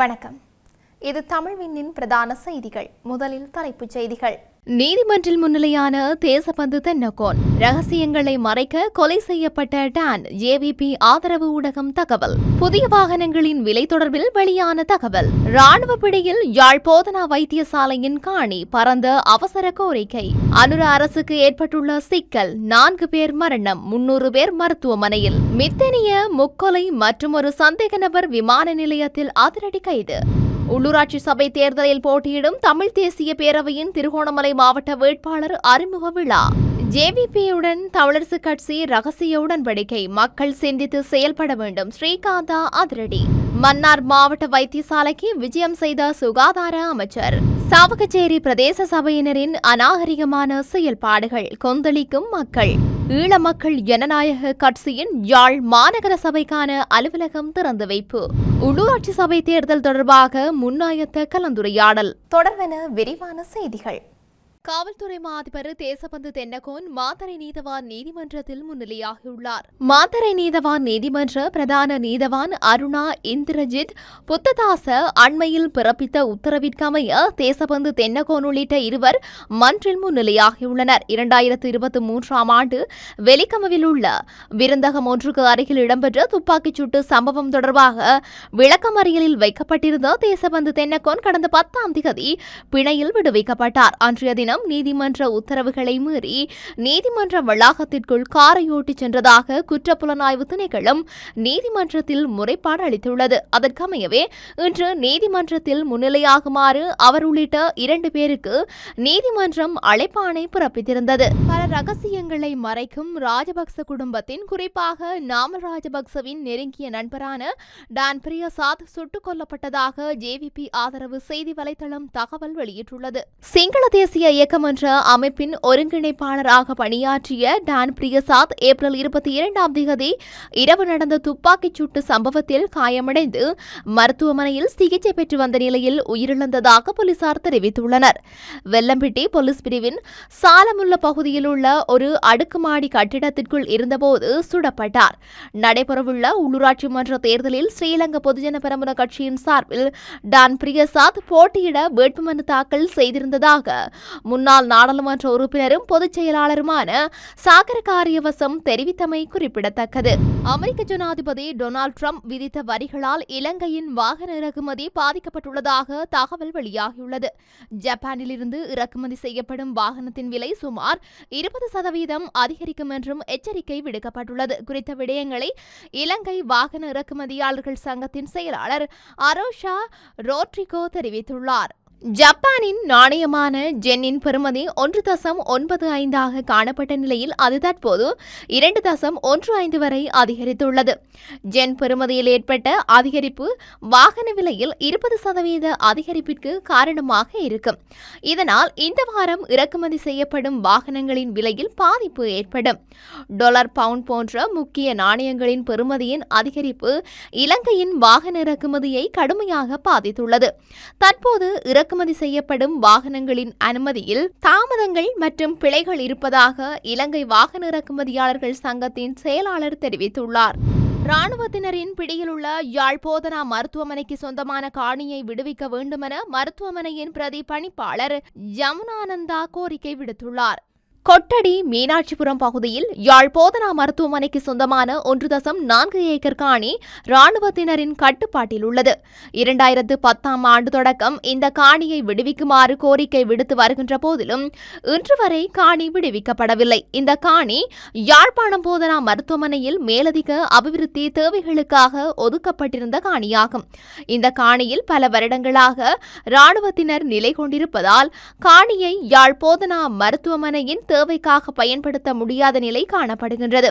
வணக்கம். இது தமிழ் விண்ணின் பிரதான செய்திகள். முதலில் தலைப்புச் செய்திகள். நீதிமன்றில் முன்னிலையான தேசபந்து தென்னகோன். ரகசியங்களை மறைக்க கொலை செய்யப்பட்ட டான் ஜேவிபி ஆதரவு ஊடகம் தகவல். புதிய வாகனங்களின் விலை தொடர்பில் வெளியான தகவல். ராணுவ பிடியில் யாழ் போதனா வைத்தியசாலையின் காணி பரந்த அவசர கோரிக்கை. அனுர அரசுக்கு ஏற்பட்டுள்ள சிக்கல் நான்கு பேர் மரணம் முன்னூறு பேர் மருத்துவமனையில். மித்தனிய முக்கொலை மற்றும் ஒரு சந்தேக நபர் விமான நிலையத்தில் அதிரடி கைது. உள்ளூராட்சி சபை தேர்தலில் போட்டியிடும் தமிழ் தேசிய பேரவையின் திருகோணமலை மாவட்ட வேட்பாளர் அறிமுக விழா. ஜேவிபியுடன் தமிழரசு கட்சி ரகசிய உடன்படிக்கை. மக்கள் சிந்தித்து செயல்பட வேண்டும். ஸ்ரீகாந்தா அதிரடி. மன்னார் மாவட்ட வைத்தியசாலைக்கு விஜயம் செய்த சுகாதார அமைச்சர். சாவகச்சேரி பிரதேச சபையினரின் அநாகரிகமான செயல்பாடுகள் கொந்தளிக்கும் மக்கள். ஈழ மக்கள் ஜனநாயக கட்சியின் யாழ் மாநகர சபைக்கான அலுவலகம் திறந்து வைப்பு. உள்ளூராட்சி சபை தேர்தல் தொடர்பாக முன்னாயத்த கலந்துரையாடல். தொடர்வென விரிவான செய்திகள். காவல்துறை மாதிபர் தேசபந்து தென்னகோன் மாத்தரை நீதவான் நீதிமன்றத்தில் முன்னிலையாகியுள்ளார். மாத்தரை நீதவான் நீதிமன்ற பிரதான நீதவான் அருணா இந்திரஜித் புத்ததாச அண்மையில் பிறப்பித்த உத்தரவிற்கமைய தேசபந்து தென்னகோன் உள்ளிட்ட இருவர் மன்றில் முன்னிலையாகியுள்ளனர். இரண்டாயிரத்து இருபத்தி மூன்றாம் ஆண்டு வெலிக்கமவில் உள்ள விருந்தகம் ஒன்றுக்கு அருகில் இடம்பெற்ற துப்பாக்கிச் சூட்டு சம்பவம் தொடர்பாக விளக்கமறியலில் வைக்கப்பட்டிருந்த தேசபந்து தென்னகோன் கடந்த பத்தாம் திகதி பிணையில் விடுவிக்கப்பட்டார். அன்றைய தினம் நீதிமன்ற உத்தரவுகளை மீறி நீதிமன்ற வளாகத்திற்குள் காரை ஓட்டிச் சென்றதாக குற்றப்புலனாய்வு திணைக்களம் நீதிமன்றத்தில் முறைப்பாடு அளித்துள்ளது. அதற்கமையவே இன்று நீதிமன்றத்தில் முன்னிலையாகுமாறு அவர் உள்ளிட்ட இரண்டு பேருக்கு நீதிமன்றம் அழைப்பாணை பிறப்பித்திருந்தது. பல ரகசியங்களை மறைக்கும் ராஜபக்ச குடும்பத்தின் குறிப்பாக நாம ராஜபக்சவின் நெருங்கிய நண்பரான டான் பிரியசாத் சுட்டுக் கொல்லப்பட்டதாக ஜேவிபி ஆதரவு செய்தி வலைதளம் தகவல் வெளியிட்டுள்ளது. சிங்கள தேசிய இயக்கம் என்ற அமைப்பின் ஒருங்கிணைப்பாளராக பணியாற்றிய டான் பிரியசாத் ஏப்ரல் இருபத்தி இரண்டாம் தேதி இரவு நடந்த துப்பாக்கிச் சூட்டு சம்பவத்தில் காயமடைந்து மருத்துவமனையில் சிகிச்சை பெற்று வந்த நிலையில் உயிரிழந்ததாக போலீசார் தெரிவித்துள்ளனர். வெல்லம்பிட்டி போலீஸ் பிரிவின் சாலமுள்ள பகுதியில் உள்ள ஒரு அடுக்குமாடி கட்டிடத்திற்குள் இருந்தபோது சுடப்பட்டார். நடைபெறவுள்ள உள்ளூராட்சி மன்ற தேர்தலில் ஸ்ரீலங்கா பொதுஜன பெரமுன கட்சியின் சார்பில் டான் பிரியசாத் போட்டியிட வேட்புமனு தாக்கல் செய்திருந்ததாக முன்னாள் நாடாளுமன்ற உறுப்பினரும் பொதுச் செயலாளருமான சாகர காரியவசம் தெரிவித்தமை குறிப்பிடத்தக்கது. அமெரிக்க ஜனாதிபதி டொனால்ட் ட்ரம்ப் விதித்த வரிகளால் இலங்கையின் வாகன இறக்குமதி பாதிக்கப்பட்டுள்ளதாக தகவல் வெளியாகியுள்ளது. ஜப்பானிலிருந்து இறக்குமதி செய்யப்படும் வாகனத்தின் விலை சுமார் இருபது சதவீதம் அதிகரிக்கும் என்றும் எச்சரிக்கை விடுக்கப்பட்டுள்ளது. குறித்த விடயங்களை இலங்கை வாகன இறக்குமதியாளர்கள் சங்கத்தின் செயலாளர் அரோஷா ரோட்ரிகோ தெரிவித்துள்ளார். ஜப்பானின் நாணயமான ஜென்னின் பெறுமதி ஒன்று தசம் ஒன்பது ஐந்தாக காணப்பட்ட நிலையில் அது தற்போது இரண்டு தசம் ஒன்று ஐந்து வரை அதிகரித்துள்ளது. ஜென் பெறுமதியில் ஏற்பட்ட அதிகரிப்பு வாகன விலையில் இருபது சதவீத அதிகரிப்பிற்கு காரணமாக இருக்கும் இதனால் இந்த வாரம் இறக்குமதி செய்யப்படும் வாகனங்களின் விலையில் பாதிப்பு ஏற்படும். டாலர் பவுண்ட் போன்ற முக்கிய நாணயங்களின் பெறுமதியின் அதிகரிப்பு இலங்கையின் வாகன இறக்குமதியை கடுமையாக பாதித்துள்ளது. தற்போது இறக்கு இறக்குமதி செய்யப்படும் வாகனங்களின் அனுமதியில் தாமதங்கள் மற்றும் பிழைகள் இருப்பதாக இலங்கை வாகன இறக்குமதியாளர்கள் சங்கத்தின் செயலாளர் தெரிவித்துள்ளார். ராணுவத்தினரின் பிடியில் உள்ள யாழ் போதனா மருத்துவமனைக்கு சொந்தமான காணியை விடுவிக்க வேண்டுமென மருத்துவமனையின் பிரதி பணிப்பாளர் யமுனானந்தா கோரிக்கை விடுத்துள்ளார். கொட்டடி மீனாட்சிபுரம் பகுதியில் யாழ் போதனா மருத்துவமனைக்கு சொந்தமான ஒன்று தசம் நான்கு ஏக்கர் காணி ராணுவத்தினரின் கட்டுப்பாட்டில் உள்ளது. இரண்டாயிரத்து பத்தாம் ஆண்டு தொடக்கம் இந்த காணியை விடுவிக்குமாறு கோரிக்கை விடுத்து வருகின்ற போதிலும் இன்று வரை காணி விடுவிக்கப்படவில்லை. இந்த காணி யாழ்ப்பாணம் போதனா மருத்துவமனையில் மேலதிக அபிவிருத்தி தேவைகளுக்காக ஒதுக்கப்பட்டிருந்த காணியாகும். இந்த காணியில் பல வருடங்களாக ராணுவத்தினர் நிலை கொண்டிருப்பதால் காணியை யாழ் போதனா மருத்துவமனையின் தேவைக்காக பயன்படுத்த முடியாத நிலை காணப்படுகின்றது.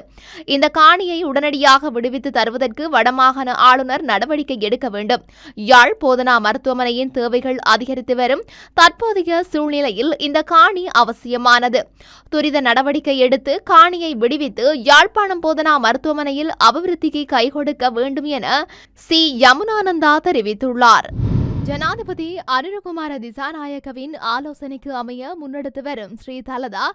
இந்த காணியை உடனடியாக விடுவித்து தருவதற்கு வடமாகாண ஆளுநர் நடவடிக்கை எடுக்க வேண்டும். யாழ் போதனா மருத்துவமனையின் தேவைகள் அதிகரித்து வரும். தற்போதைய சூழ்நிலையில் இந்த காணி அவசியமானது. துரித நடவடிக்கை எடுத்து காணியை விடுவித்து யாழ்ப்பாணம் போதனா மருத்துவமனையில் அபிவிருத்திக்கு கை கொடுக்க வேண்டும் என சி. யமுனானந்தா தெரிவித்துள்ளார். ஜனாதிபதி அருணகுமார திசாநாயக்கவின் ஆலோசனைக்கு அமைய முன்னெடுத்து வரும் ஸ்ரீ தலதா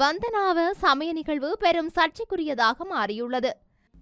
வந்தனாவ சமய நிகழ்வு பெரும் சர்ச்சைக்குரியதாக மாறியுள்ளது.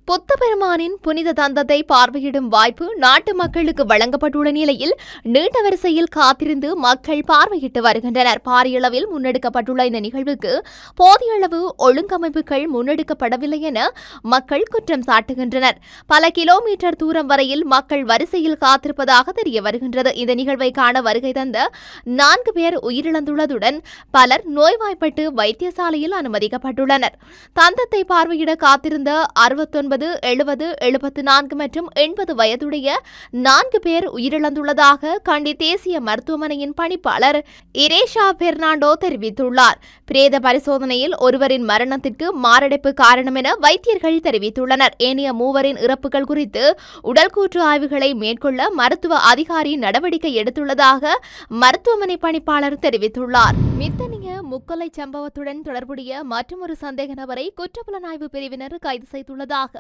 புத்த பெருமானின் புனித தந்தத்தை பார்வையிடும் வாய்ப்பு நாட்டு மக்களுக்கு வழங்கப்பட்டுள்ள நிலையில் நீண்ட வரிசையில் காத்திருந்து மக்கள் பார்வையிட்டு வருகின்றனர். பாரியளவில் முன்னெடுக்கப்பட்டுள்ள இந்த நிகழ்வுக்கு போதிய அளவு ஒழுங்கமைப்புகள் முன்னெடுக்கப்படவில்லை என மக்கள் குற்றம் சாட்டுகின்றனர். பல கிலோமீட்டர் தூரம் வரையில் மக்கள் வரிசையில் காத்திருப்பதாக தெரிய வருகின்றது. இந்த நிகழ்வை காண வருகை தந்த நான்கு பேர் உயிரிழந்துள்ளதுடன் பலர் நோய்வாய்ப்பட்டு வைத்தியசாலையில் அனுமதிக்கப்பட்டுள்ளனர். தந்தத்தை பார்வையிட காத்திருந்த அறுபத்தொன்பது எழுபது எழுபத்து நான்கு மற்றும் எண்பது வயதுடைய நான்கு பேர் உயிரிழந்துள்ளதாக கண்டி தேசிய மருத்துவமனையின் பணிப்பாளர் இரேஷா பெர்னாண்டோ தெரிவித்துள்ளார். பிரேத பரிசோதனையில் ஒருவரின் மரணத்திற்கு மாரடைப்பு காரணம் என வைத்தியர்கள் தெரிவித்துள்ளனர். ஏனைய மூவரின் இறப்புகள் குறித்து உடல்கூற்று ஆய்வுகளை மேற்கொள்ள மருத்துவ அதிகாரி நடவடிக்கை எடுத்துள்ளதாக மருத்துவமனை பணிப்பாளர் தெரிவித்துள்ளார். மித்தனிய முக்கொலை சம்பவத்துடன் தொடர்புடைய மற்றொரு சந்தேக நபரை குற்றப்புலனாய்வு பிரிவினர் கைது செய்துள்ளதாக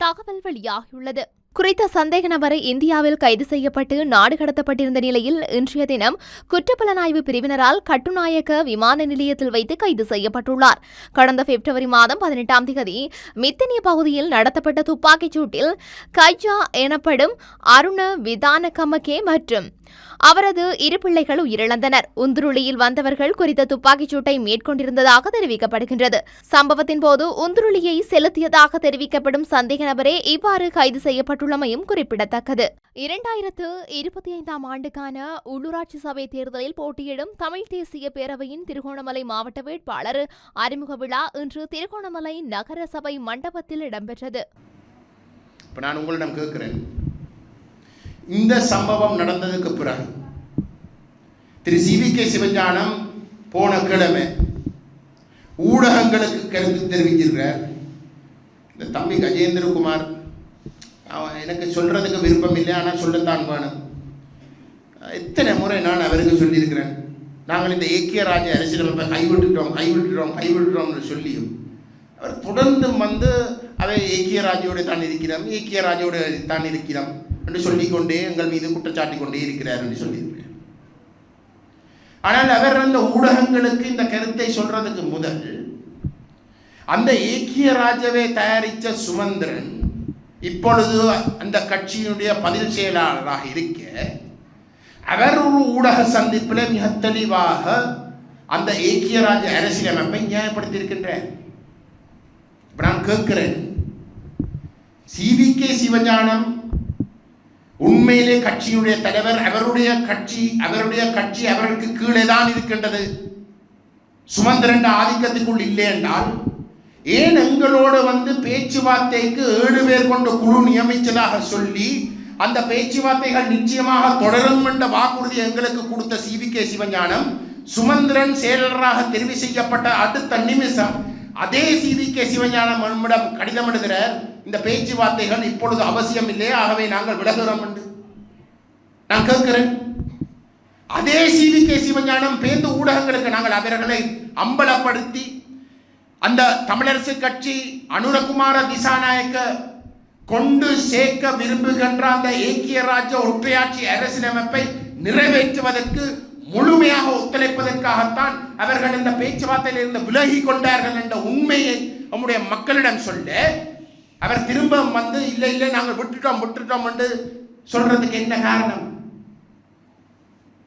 தகவல் வெளியாகியுள்ளது குறித்த சந்தேக நபரை இந்தியாவில் கைது செய்யப்பட்டு நாடு கடத்தப்பட்டிருந்த நிலையில் இன்றைய தினம் குற்றப்புலனாய்வு பிரிவினரால் கட்டுநாயக்க விமான நிலையத்தில் வைத்து கைது செய்யப்பட்டுள்ளார். கடந்த பிப்ரவரி மாதம் பதினெட்டாம் தேதி மித்தனிய பகுதியில் நடத்தப்பட்ட துப்பாக்கிச் சூட்டில் கைஜா எனப்படும் அருண விதான கமகே மற்றும் அவரது இரு பிள்ளைகள் உயிரிழந்தனர். உந்துருளியில் வந்தவர்கள் குறித்த துப்பாக்கிச் சூட்டை மேற்கொண்டிருந்ததாக தெரிவிக்கப்படுகின்றது. சம்பவத்தின் போது உந்துருளியை செலுத்தியதாக தெரிவிக்கப்படும் சந்தேக நபரே இவ்வாறு கைது செய்யப்பட்டுள்ளமையும் குறிப்பிடத்தக்கது. இரண்டாயிரத்து இருபத்தி ஐந்தாம் ஆண்டுக்கான உள்ளூராட்சி சபை தேர்தலில் போட்டியிடும் தமிழ் தேசிய பேரவையின் திருகோணமலை மாவட்ட வேட்பாளர் அறிமுக விழா இன்று திருகோணமலை நகர சபை மண்டபத்தில் இடம்பெற்றது. இப்போ நான் உங்களிடம் கேட்கிறேன். இந்த சம்பவம் நடந்ததுக்கு பிறகு Thiru C V K Sivagnanam போன கிழமை ஊடகங்களுக்கு கருத்து தெரிவிச்சிருக்கிறார் இந்த தம்பி கஜேந்திரகுமார் அவன் எனக்கு சொல்கிறதுக்கு விருப்பம் இல்லை ஆனால் சொல்லத்தான் வேணும். எத்தனை முறை நான் அவருக்கு சொல்லியிருக்கிறேன். நாங்கள் இந்த ஏக்கிய ராஜ அரசியலமைப்பை கைவிட்டுட்டோம் கைவிட்டுட்டோம் கைவிட்டுட்டோம்னு சொல்லியும் அவர் தொடர்ந்து வந்து அவை ஏக்கிய ராஜோடு தான் இருக்கிறோம் ஏக்கிய ராஜோடு தான் இருக்கிறோம் என்று சொல்லிக்கொண்டே எங்கள் மீது குற்றச்சாட்டி கொண்டே இருக்கிறார் என்று சொல்லியிருக்கிறார் ஆனால் அவர் அந்த ஊடகங்களுக்கு இந்த கருத்தை சொல்றதுக்கு முதல் அந்த ஏக்கிய ராஜாவை தயாரித்த சுமந்திரன் இப்பொழுது அந்த கட்சியினுடைய பதில் செயலாளராக இருக்க அவர் ஒரு ஊடக சந்திப்பில் மிக தெளிவாக அந்த ஏக்கிய ராஜ்ய அரசியலமைப்பை நியாயப்படுத்தியிருக்கின்றார். இப்போ நான் கேட்கிறேன் சிவி கே சிவஞானம் உண்மையிலே கட்சியினுடைய தலைவர் அவருடைய கட்சி அவருடைய கட்சி அவருக்கு கீழே தான் இருக்கின்றது. சுமந்திரண்ட ஆதிக்கத்துக்குள் இல்லை என்றால் ஏன் எங்களோடு வந்து பேச்சுவார்த்தைக்கு ஏழு பேர் கொண்ட குழு நியமித்ததாக சொல்லி அந்த பேச்சுவார்த்தைகள் நிச்சயமாக தொடரும் என்ற வாக்குறுதி எங்களுக்கு கொடுத்த சிவி கே சிவஞானம் சுமந்திரன் செயலராக தெரிவு செய்யப்பட்ட அடுத்த நிமிஷம் அதே சிவி கே சிவஞானம் நம்மிடம் கடிதம் எழுதுகிறார் இந்த பேச்சுவார்த்தைகள் இப்பொழுது அவசியம் இல்லையே ஆகவே நாங்கள் விலகுகிறோம் என்று. நான் கேட்கிறேன். அதே சிவி கே சிவஞானம் பேருந்து ஊடகங்களுக்கு நாங்கள் அவர்களை அம்பலப்படுத்தி அந்த தமிழரசு கட்சி அனுரகுமார திசாநாயக்க கொண்டு சேர்க்க விரும்புகின்ற அந்த ஏக்கிய ராஜ்ய ஒற்றையாட்சி அரசியலமைப்பை நிறைவேற்றுவதற்கு முழுமையாக ஒத்துழைப்பதற்காகத்தான் அவர்கள் இந்த பேச்சுவார்த்தையில் இருந்து விலகி கொண்டார்கள் என்ற உண்மையை நம்முடைய மக்களிடம் சொல்ல அவர் திரும்ப வந்து இல்லை இல்லை நாங்கள் விட்டுட்டோம் விட்டுட்டோம் என்று சொல்றதுக்கு என்ன காரணம்?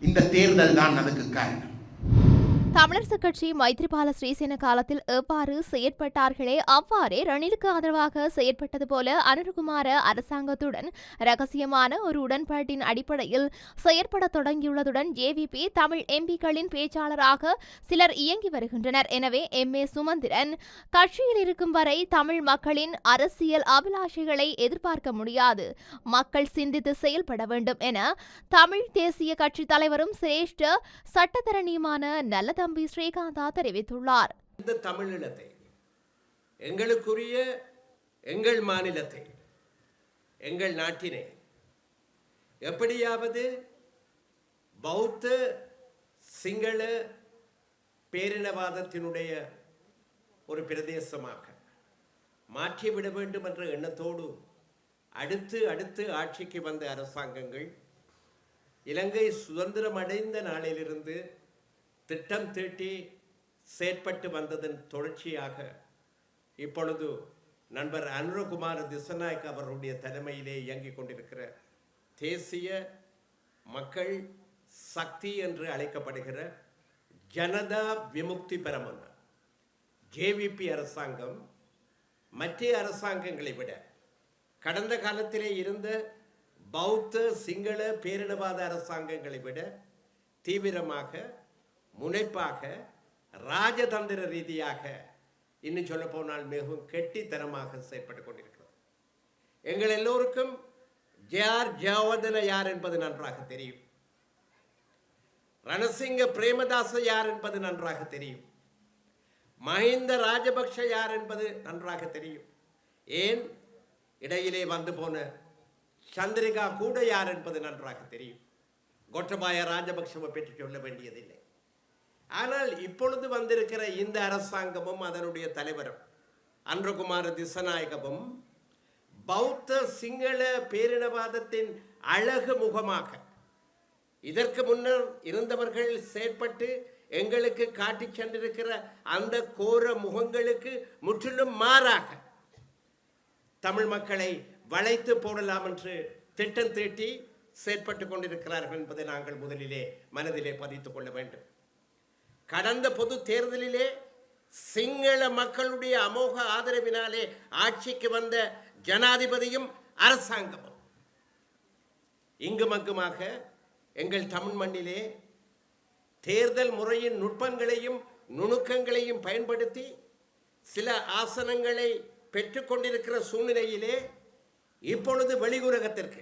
இந்த தேர்தல் தான் அதுக்கு காரணம். தமிழரசுக் கட்சி மைத்ரிபால ஸ்ரீசேன காலத்தில் எவ்வாறு செயற்பட்டார்களே அவ்வாறே ரணிலுக்கு ஆதரவாக செயற்பட்டது போல அனுருகுமார அரசாங்கத்துடன் ரகசியமான ஒரு உடன்பாட்டின் அடிப்படையில் செயற்பட தொடங்கியுள்ளதுடன் ஜேவிபி தமிழ் எம்பிக்களின் பேச்சாளராக சிலர் இயங்கி வருகின்றனர். எனவே எம். ஏ. சுமந்திரன் கட்சியில் இருக்கும் வரை தமிழ் மக்களின் அரசியல் அபிலாஷைகளை எதிர்பார்க்க முடியாது. மக்கள் சிந்தித்து செயல்பட வேண்டும் என தமிழ் தேசிய கட்சி தலைவரும் சிரேஷ்ட சட்டத்தரணியுமான தம்பி ஸ்ரீகாந்தா தெரிவித்துள்ளார். இந்த தமிழீழத்தை எங்களுக்குரிய எங்கள் மாநிலத்தை எங்கள் நாட்டினை எப்படியாவது பௌத்த சிங்கள பேரினவாதத்தினுடைய ஒரு பிரதேசமாக மாற்றிவிட வேண்டும் என்ற எண்ணத்தோடு அடுத்து அடுத்து ஆட்சிக்கு வந்த அரசாங்கங்கள் இலங்கை சுதந்திரமடைந்த நாளிலிருந்து திட்டம் தீட்டி செயற்பட்டு வந்ததன் தொடர்ச்சியாக இப்பொழுது நண்பர் அனுரகுமார் திசநாயக் அவர்களுடைய தலைமையிலே இயங்கிக் கொண்டிருக்கிற தேசிய மக்கள் சக்தி என்று அழைக்கப்படுகிற ஜனதா விமுக்தி பெரமுன ஜேவிபி அரசாங்கம் மற்ற அரசாங்கங்களை விட கடந்த காலத்திலே இருந்த பௌத்த சிங்கள பேரினவாத அரசாங்கங்களை விட தீவிரமாக முனைப்பாக ராஜதந்திர ரீதியாக இன்னும் சொல்ல போனால் மிகவும் கெட்டித்தனமாக செயற்பட்டு கொண்டிருக்கிறது. எங்கள் எல்லோருக்கும் ஜேஆர் ஜெயவர்தன யார் என்பது நன்றாக தெரியும். ரணசிங்க பிரேமதாச யார் என்பது நன்றாக தெரியும். மஹிந்த ராஜபக்ஷ யார் என்பது நன்றாக தெரியும். ஏன்? இடையிலே வந்து போன சந்திரிகா கூட யார் என்பது நன்றாக தெரியும். கோட்டபாய ராஜபக்ஷவை பற்றி சொல்ல வேண்டியதில்லை. ஆனால் இப்பொழுது வந்திருக்கிற இந்த அரசாங்கமும் அதனுடைய தலைவரும் அன்றகுமார திசநாயகவும் பௌத்த சிங்கள பேரினவாதத்தின் அழகு முகமாக இதற்கு முன்னர் இருந்தவர்கள் செயற்பட்டு எங்களுக்கு காட்டிச் சென்றிருக்கிற அந்த கோர முகங்களுக்கு முற்றிலும் மாறாக தமிழ் மக்களை வளைத்து போடலாம் என்று திட்டம் தீட்டி செயற்பட்டு கொண்டிருக்கிறார்கள் என்பதை நாங்கள் முதலிலே மனதிலே பதித்துக் கொள்ள வேண்டும். கடந்த பொது தேர்தலிலே சிங்கள மக்களுடைய அமோக ஆதரவினாலே ஆட்சிக்கு வந்த ஜனாதிபதியும் அரசாங்கமும். இங்குமங்குமாக எங்கள் தமிழ் மண்ணிலே தேர்தல் முறையின் நுட்பங்களையும் நுணுக்கங்களையும் பயன்படுத்தி சில ஆசனங்களை பெற்றுக்கொண்டிருக்கிற சூழ்நிலையிலே இப்பொழுது வெளியுலகத்திற்கு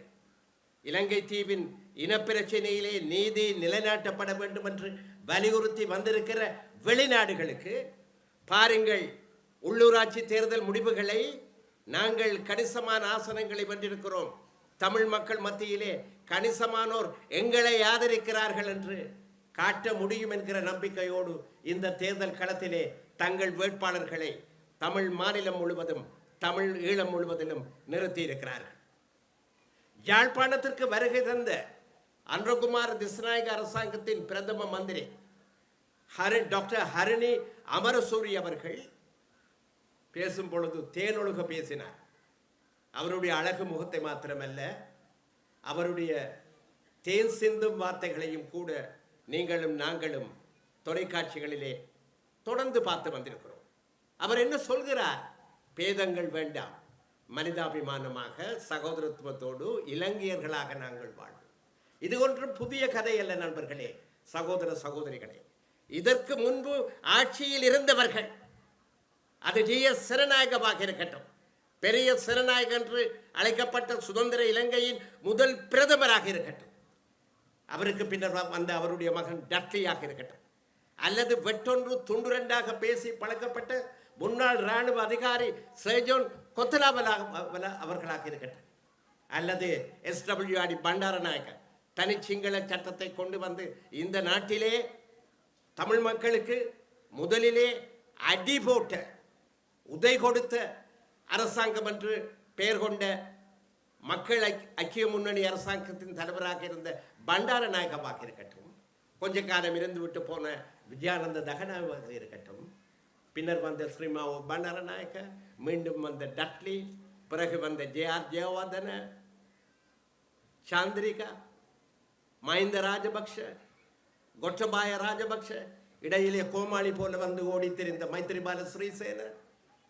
இலங்கை தீவின் இனப்பிரச்சனையிலே நீதி நிலைநாட்டப்பட வேண்டும் என்று வலியுறுத்தி வந்திருக்கிற வெளிநாடுகளுக்கு பாருங்கள் உள்ளூராட்சி தேர்தல் முடிவுகளை நாங்கள் கணிசமான ஆசனங்களை வென்றிருக்கிறோம். தமிழ் மக்கள் மத்தியிலே கணிசமானோர் எங்களை ஆதரிக்கிறார்கள் என்று காட்ட முடியும் என்கிற நம்பிக்கையோடு இந்த தேர்தல் களத்திலே தங்கள் வேட்பாளர்களை தமிழ் மாநிலம் முழுவதும் தமிழ் ஈழம் முழுவதிலும் நிறுத்தியிருக்கிறார்கள். யாழ்ப்பாணத்திற்கு வருகை தந்த அன்றகுமார் திஸ்நாயக அரசாங்கத்தின் பிரதம மந்திரி ஹரி டாக்டர் ஹரிணி அமரசூரி அவர்கள் பேசும் பொழுது தேனொழுக பேசினார். அவருடைய அழகு முகத்தை மாத்திரமல்ல அவருடைய தேன் சிந்தும் வார்த்தைகளையும் கூட நீங்களும் நாங்களும் தொலைக்காட்சிகளிலே தொடர்ந்து பார்த்து வந்திருக்கிறோம். அவர் என்ன சொல்கிறார்? பேதங்கள் வேண்டாம். மனிதாபிமானமாக சகோதரத்துவத்தோடு இலங்கையர்களாக நாங்கள் வாழ்வோம். இது ஒன்றும் புதிய கதை அல்ல நண்பர்களே. சகோதர சகோதரிகளே. இதற்கு முன்பு ஆட்சியில் இருந்தவர்கள் அது ஜி எஸ் சிறநாயகமாக இருக்கட்டும். பெரிய சிறநாயக என்று அழைக்கப்பட்ட சுதந்திர இலங்கையின் முதல் பிரதமராக இருக்கட்டும். அவருக்கு பின்னர் வந்த அவருடைய மகன் டட்லியாக இருக்கட்டும். அல்லது வெட்டொன்று துண்டுரண்டாக பேசி பழக்கப்பட்ட முன்னாள் இராணுவ அதிகாரி சேஜோன் கொத்தலாவலாக அவர்களாக இருக்கட்டும். அல்லது எஸ்டபிள்யூஆடி பண்டாரநாயக்க தனி சிங்கள சட்டத்தை கொண்டு வந்து இந்த நாட்டிலே தமிழ் மக்களுக்கு முதலிலே அடி போட்ட உதை கொடுத்த அரசாங்கம் என்று பெயர் கொண்ட மக்கள் ஐக்கிய முன்னணி அரசாங்கத்தின் தலைவராக இருந்த பண்டார நாயகமாக இருக்கட்டும் கொஞ்ச காலம் இருந்து விட்டு போன விஜயானந்த தகனாவாக இருக்கட்டும் பின்னர் வந்த ஸ்ரீமாவோ பண்டார நாயக்க மீண்டும் வந்த டட்லி பிறகு வந்த ஜேஆர் ஜெயவர்தன சாந்திரிகா மஹிந்த ராஜபக்ஷ கொட்டபாய ராஜபக்ஷ இடையிலே கோமாளி போல வந்து ஓடித்திருந்த மைத்திரிபால ஸ்ரீசேன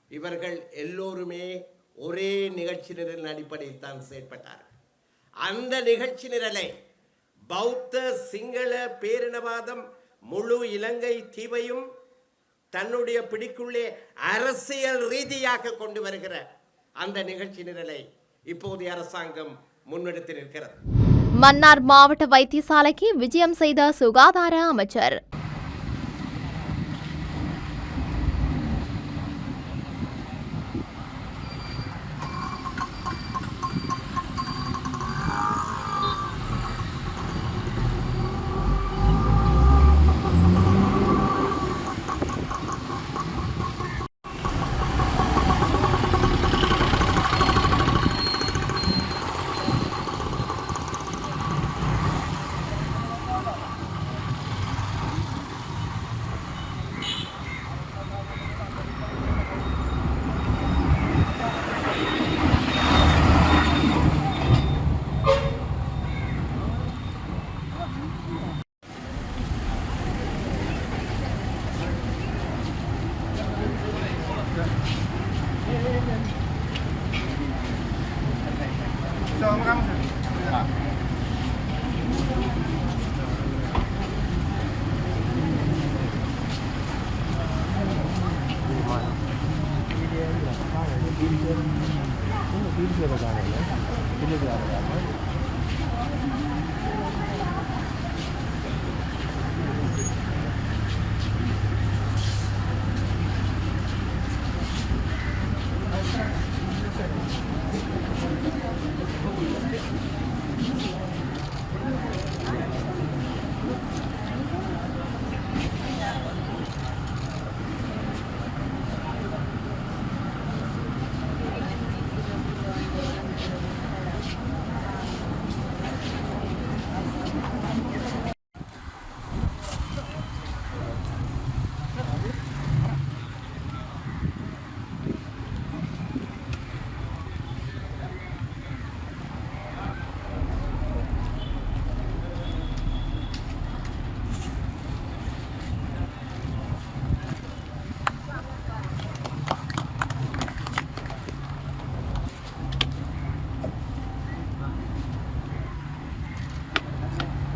இவர்கள் எல்லோருமே ஒரே நிகழ்ச்சி நிரலின் அடிப்படையில் தான் செயற்பட்டார்கள். அந்த நிகழ்ச்சி நிரலை பௌத்த சிங்கள பேரினவாதம் முழு இலங்கை தீவையும் தன்னுடைய பிடிக்குள்ளே அரசியல் ரீதியாக கொண்டு வருகிற அந்த நிகழ்ச்சி நிரலை இப்போதைய அரசாங்கம் முன்னெடுத்து நிற்கிறது. மன்னார் மாவட்ட வைத்தியசாலைக்கு விஜயம் செய்த சுகாதார அமைச்சர்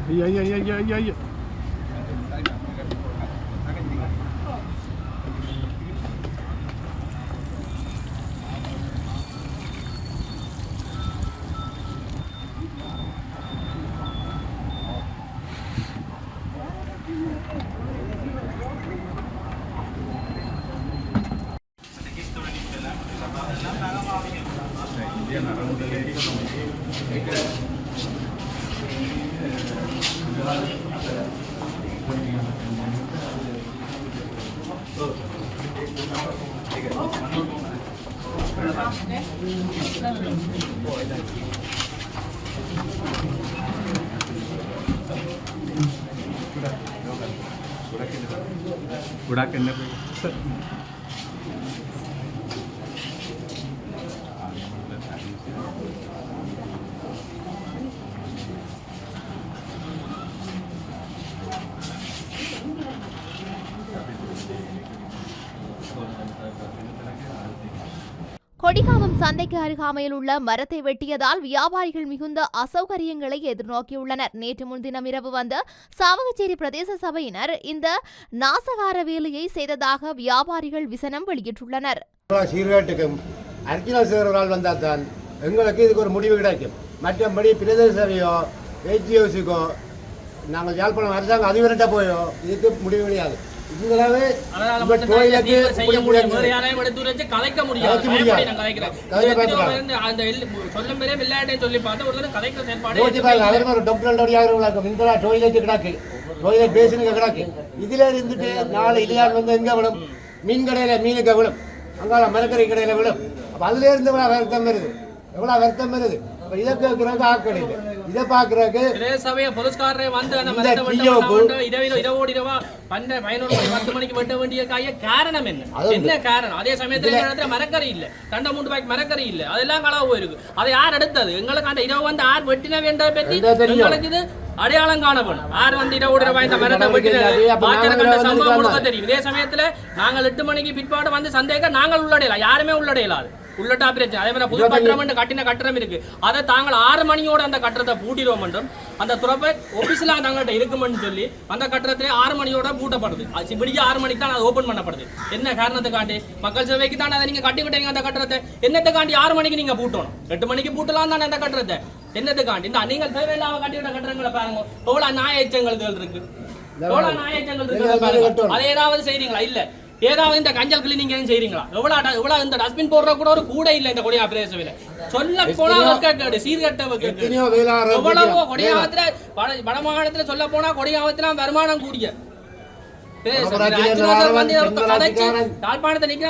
Ja, ja, ja, ja, ja. बुढ़ा बुढ़ा किन्ने सर சந்தைக்கு அருகாமையில் உள்ள மரத்தை வெட்டியதால் வியாபாரிகள் மிகுந்த அசௌகரியங்களை எதிர்நோக்கியுள்ளனர். நேற்று முன்தினம் இரவு வந்த சாவகச்சேரி பிரதேச சபையினர் இந்த நாசகார வேலையை செய்ததாக வியாபாரிகள் விசனம் வெளியிட்டுள்ளனர். சீர்கேட்டுக்கும் அர்ச்சனா சேருவரால் வந்தால் தான் எங்களுக்கு இதுக்கு ஒரு முடிவு கிடைக்கும். மற்றபடி பிரதேச சபையோ ஏஜிஓசிக்கோ நாங்கள் யாழ்ப்பாணம் அரசாங்கம் அதிபர்கிட்ட போயோ இதுக்கு முடிவு கிடையாது. இவங்களாவே கோயிலுக்கு செய்ய முடியும். வேற யாரையும் எடுத்து வச்சு கலைக்க முடியாது. அந்த சொல்லும் பேரே விளையாட்டே சொல்லி பார்த்தா ஒரு கலைக்கிற பாருங்க அவர் ஒரு டாக்டர் இந்தரா டொய்லெட் கிடக்கு. டொய்லெட் பேசினுங்க கிடக்கு. இதுல இருந்துட்டு நாளை இல்லையார் வந்து எங்க விழும்? மீன் கடையில மீனுக்கு அங்கால மரக்கறி கடையில அப்ப அதுல இருந்து எவ்வளவு வருத்தம் வருது? எவ்வளவு வருத்தம் வருது? அப்ப இதை கேட்கறதுக்கு ஆட்கள் இல்லை. இதை பாக்குறதுக்கு சபையை போலீஸ்காரரே வந்து அந்த இரவு இரவோடு இரவா பன்ன பதினோரு மணி பத்து மணிக்கு வெட்ட வேண்டிய காய காரணம் என்ன? என்ன காரணம்? அதே சமயத்துல இடத்துல மரக்கறி இல்ல. தண்டை மூன்று பாய்க்கு மரக்கறி இல்ல. அதெல்லாம் களவு போயிருக்கு அதை யார் எடுத்தது? எங்களுக்கு அந்த இரவு வந்து யார் வெட்டின பற்றி. எங்களுக்கு இது அடையாளம் காணப்படும். யார் வந்து மரத்தை சம்பவம்? தெரியும். இதே சமயத்துல நாங்கள் எட்டு மணிக்கு பிற்பாடு வந்து சந்தேகம் நாங்கள் உள்ளடையலாம். யாருமே உள்ளடையலாது உள்ளட்டா பிரச்சனை அதே மாதிரி புது பத்திரம் கட்டின கட்டடம் இருக்கு. அதை தாங்கள் ஆறு மணியோட அந்த கட்டடத்தை பூட்டிடுவோம் என்றும் அந்த துறப்பை ஒபிசிலா தங்கள்கிட்ட இருக்குமென்னு சொல்லி அந்த கட்டடத்திலே ஆறு மணியோட பூட்டப்படுது. அது விடிய ஆறு மணிக்கு தான் அது ஓபன் பண்ணப்படுது. என்ன காரணத்துக்காண்டி? மக்கள் சேவைக்கு தான் அதை நீங்க கட்டி விட்டீங்க அந்த கட்டடத்தை. என்னத்துக்காண்டி ஆறு மணிக்கு நீங்க பூட்டணும்? எட்டு மணிக்கு பூட்டலாம் தானே அந்த கட்டடத்தை. என்னத்துக்காண்டி? இந்த நீங்கள் தேவையில்லாம கட்டி விட்ட கட்டடங்களை பாருங்க. எவ்வளவு நாய எச்சங்கள் இருக்கு எவ்வளவு நாய எச்சங்கள் இருக்கு அதை ஏதாவது செய்றீங்களா? இல்ல. ஏதாவது இந்த கஞ்சல் கிளீனிங் எதுவும் செய்றீங்களா? எவ்வளவு எவ்வளவு இந்த டஸ்ட்பின் போடுற கூட ஒரு கூட இல்ல இந்த கொடியா பிரதேசத்துல. சொல்ல போனா வெக்கக்கேடு சீர்கட்ட எவ்வளவோ கொடியாவத்துல வட மாகாணத்துல சொல்ல போனா கொடியாவத்துல வருமானம் கூடிய ஆரவன், வந்து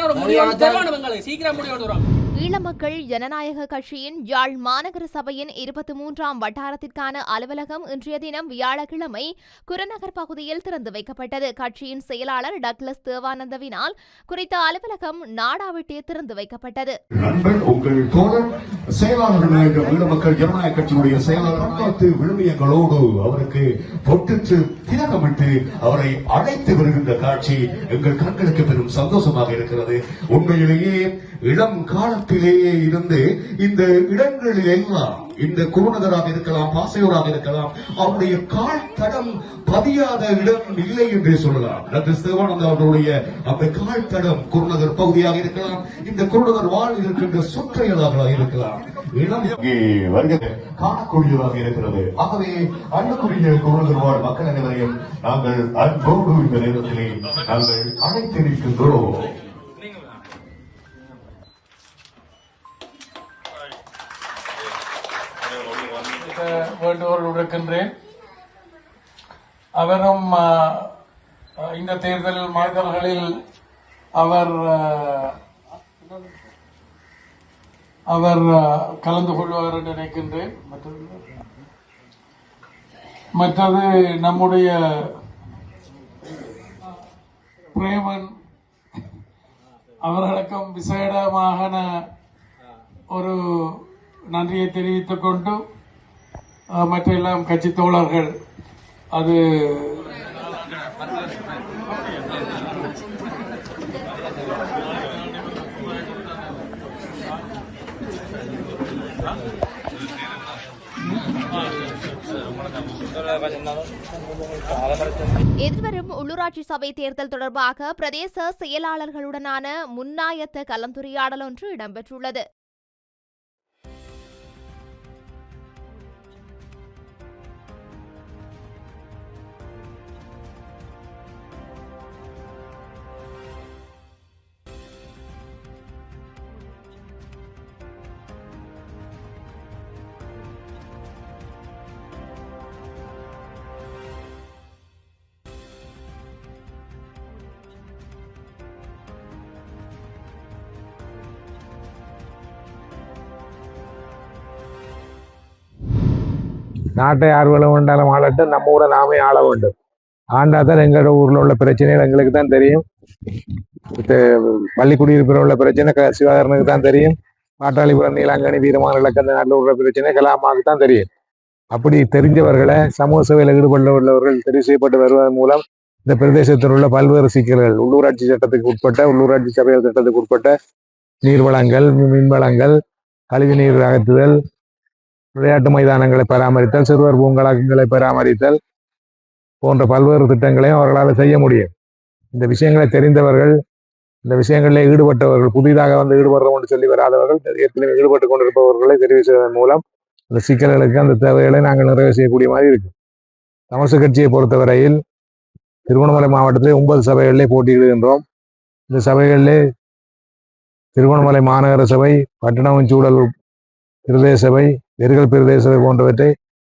ஒரு முடிவு தருவானு உங்களுக்கு சீக்கிரம் முடிவு தருவாங்க ஈழமக்கள் ஜனநாயக கட்சியின் யாழ் மாநகர சபையின் இருபத்தி மூன்றாம் வட்டாரத்திற்கான அலுவலகம் இன்றைய தினம் வியாழக்கிழமை குரநகர் பகுதியில் திறந்து வைக்கப்பட்டது. கட்சியின் செயலாளர் டக்லஸ் தேவானந்தவினால் குறித்த அலுவலகம் நாடாவிட்டே திறந்து வைக்கப்பட்டது. ஜனநாயக கட்சியினுடைய செயலாளர் அவருக்கு பொட்டிட்டு திலகமிட்டு அவரை அழைத்து வருகின்ற காட்சி எங்கள் கண்களுக்கு பெரும் சந்தோஷமாக இருக்கிறது. உண்மையிலேயே இளம் காலத்திலேயே இருந்து இந்த இடங்களில் எல்லாம் இந்த குருநகராக இருக்கலாம் பாசையூராக இருக்கலாம் அவருடைய கால் தடம் பதியாத இடம் இல்லை என்று சொல்லலாம். டாக்டர் சிவானந்த அவர்களுடைய அந்த கால் தடம் குருநகர் பகுதியாக இருக்கலாம் இந்த குருநகர் வாழ் இருக்கின்ற சுற்றையதாக இருக்கலாம். இடம் காணக்கூடியதாக இருக்கிறது. ஆகவே அன்புக்குரிய குருநகர் வாழ் மக்கள் அனைவரையும் நாங்கள் அன்போடு இந்த நேரத்திலே நாங்கள் அழைத்திருக்கின்றோம். வேண்டுகோள் விடுக்கின்றேன் அவரும் இந்த தேர்தலில் மனிதர்களில் அவர் அவர் கலந்து கொள்வார் என்று நினைக்கின்றேன். மற்றது மற்றது நம்முடைய பிரேமன் அவர்களுக்கும் விசேடமான ஒரு நன்றியை தெரிவித்துக் கொண்டு மற்ற எல்லாம் கட்சி தோழர்கள். அது எதிர்வரும் உள்ளூராட்சி சபை தேர்தல் தொடர்பாக பிரதேச செயலாளர்களுடனான முன்னாயத்த கலந்துரையாடல் ஒன்று இடம்பெற்றுள்ளது. நாட்டை யார் வேலை வேண்டாலும் ஆளட்டும் நம்ம ஊரை நாமே ஆள வேண்டும். ஆண்டா தான் எங்களோட ஊரில் உள்ள பிரச்சனைகள் எங்களுக்கு தான் தெரியும். பள்ளிக்குடியிருப்பில் உள்ள பிரச்சனை க- தான் தெரியும். பாட்டாளிபுரம் நீலாங்கனி வீரமான இலக்கந்த நாட்டில் உள்ள பிரச்சனை கலாமாவுக்கு தான் தெரியும். அப்படி தெரிஞ்சவர்களை சமூக சேவையில் ஈடுபட உள்ளவர்கள் தெரிவு செய்யப்பட்டு வருவதன் மூலம் இந்த பிரதேசத்தில் உள்ள பல்வேறு சிக்கல்கள் உள்ளூராட்சி சட்டத்துக்கு உட்பட்ட உள்ளூராட்சி சபைகள் சட்டத்துக்கு உட்பட்ட நீர் வளங்கள் மின் வளங்கள் கழிவு நீர் அகற்றுதல் விளையாட்டு மைதானங்களை பராமரித்தல் சிறுவர் பூங்காலங்களை பராமரித்தல் போன்ற பல்வேறு திட்டங்களையும் அவர்களால் செய்ய முடியும். இந்த விஷயங்களை தெரிந்தவர்கள் இந்த விஷயங்களில் ஈடுபட்டவர்கள் புதிதாக வந்து ஈடுபடுறோம் என்று சொல்லி வராதவர்கள் ஏற்கனவே ஈடுபட்டு கொண்டிருப்பவர்களை தெரிவு மூலம் அந்த சிக்கல்களுக்கு அந்த தேவைகளை நாங்கள் நிறைவு செய்யக்கூடிய மாதிரி இருக்கு தமிழக கட்சியை பொறுத்தவரையில் திருவண்ணாமலை மாவட்டத்தில் ஒன்பது சபைகளிலே போட்டியிடுகின்றோம். இந்த சபைகளிலே திருவண்ணாமலை மாநகர சபை பட்டணமஞ்சூழல் பிரதேச சபை நெருகல் பிரதேசங்கள் போன்றவற்றை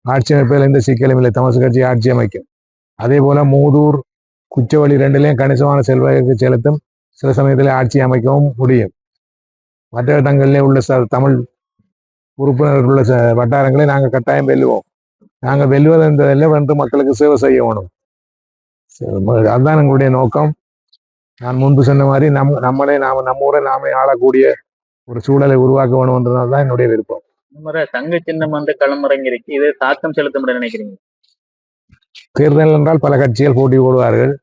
ஆட்சி அமைப்பதில் எந்த சிக்கலும் இல்லை. தமிழக கட்சி ஆட்சி அமைக்கும். அதே போல மூதூர் குச்சவழி ரெண்டிலையும் கணிசமான செல்வாக்கு செலுத்தும் சில சமயத்தில் ஆட்சி அமைக்கவும் முடியும். மற்ற இடங்களிலே உள்ள ச தமிழ் உறுப்பினர்கள் உள்ள வட்டாரங்களை நாங்கள் கட்டாயம் வெல்லுவோம். நாங்கள் வெல்வது என்பதில் வந்து மக்களுக்கு சேவை செய்ய வேணும். அதுதான் எங்களுடைய நோக்கம். நான் முன்பு சொன்ன மாதிரி நம் நம்மளே நாம் நம்ம ஊரை நாமே ஆளக்கூடிய ஒரு சூழலை உருவாக்க வேணும்ன்றதுதான் தான் என்னுடைய விருப்பம். முறை தங்க சின்னம் வந்து களமிறங்கிருக்கு இதை தாக்கம் செலுத்த முடியும் நினைக்கிறீங்க? தேர்தல் என்றால் பல கட்சிகள் போட்டி போடுவார்கள்.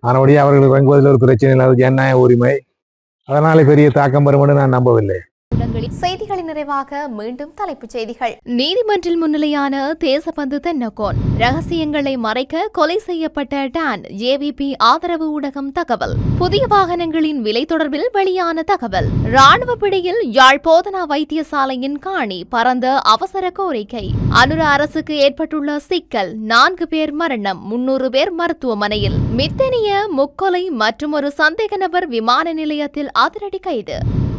ஆனபடியே அவர்கள் இறங்குவதில் ஒரு பிரச்சனை இல்லை ஜனநாயக உரிமை. அதனாலே பெரிய தாக்கம் வரும் என்று நான் நம்பவில்லை. செய்திகளின் நிறைவாக மீண்டும் தலைப்புச் செய்திகள். நீதிமன்றில் முன்னிலையான தேசபந்து தென்னகோன். ரகசியங்களை மறைக்க கொலை செய்யப்பட்ட டான் ஏவிபி ஆதரவு ஊடகம் தகவல். புதிய வாகனங்களின் விலை தொடர்பில் வெளியான தகவல். ராணுவ பிடியில் யாழ் போதனா வைத்தியசாலையின் காணி பரந்த அவசர கோரிக்கை. அனுர அரசுக்கு ஏற்பட்டுள்ள சிக்கல் நான்கு பேர் மரணம் முன்னூறு பேர் மருத்துவமனையில். மித்தனிய முக்கொலை மற்றும் ஒரு சந்தேக நபர் விமான நிலையத்தில் அதிரடி கைது.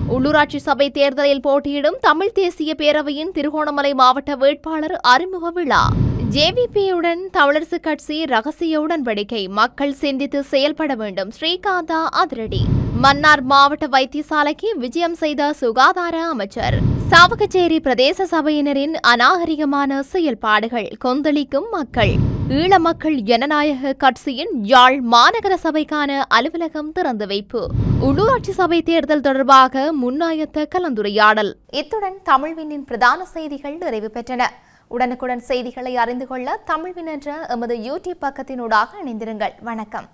உள்ளூராட்சி சபை தேர்தலில் போட்டியிடும் தமிழ் தேசிய பேரவையின் திருகோணமலை மாவட்ட வேட்பாளர் அறிமுக விழா. ஜேவிபியுடன் தமிழரசு கட்சி ரகசிய உடன்படிக்கை. மக்கள் சிந்தித்து செயல்பட வேண்டும். ஸ்ரீகாந்தா அதிரடி. மன்னார் மாவட்ட வைத்தியசாலைக்கு விஜயம் செய்த சுகாதார அமைச்சர். சாவகச்சேரி பிரதேச சபையினரின் அநாகரிகமான செயல்பாடுகள் கொந்தளிக்கும் மக்கள். ஈழ மக்கள் ஜனநாயக கட்சியின் யாழ் மாநகர சபைக்கான அலுவலகம் திறந்து வைப்பு. உள்ளூராட்சி சபை தேர்தல் தொடர்பாக முன்னாயத்த கலந்துரையாடல். இத்துடன் தமிழ்வினின் பிரதான செய்திகள் நிறைவு பெற்றன. உடனுக்குடன் செய்திகளை அறிந்து கொள்ள தமிழ்வின் என்ற எமது யூடியூப் பக்கத்தினூடாக இணைந்திருங்கள். வணக்கம்.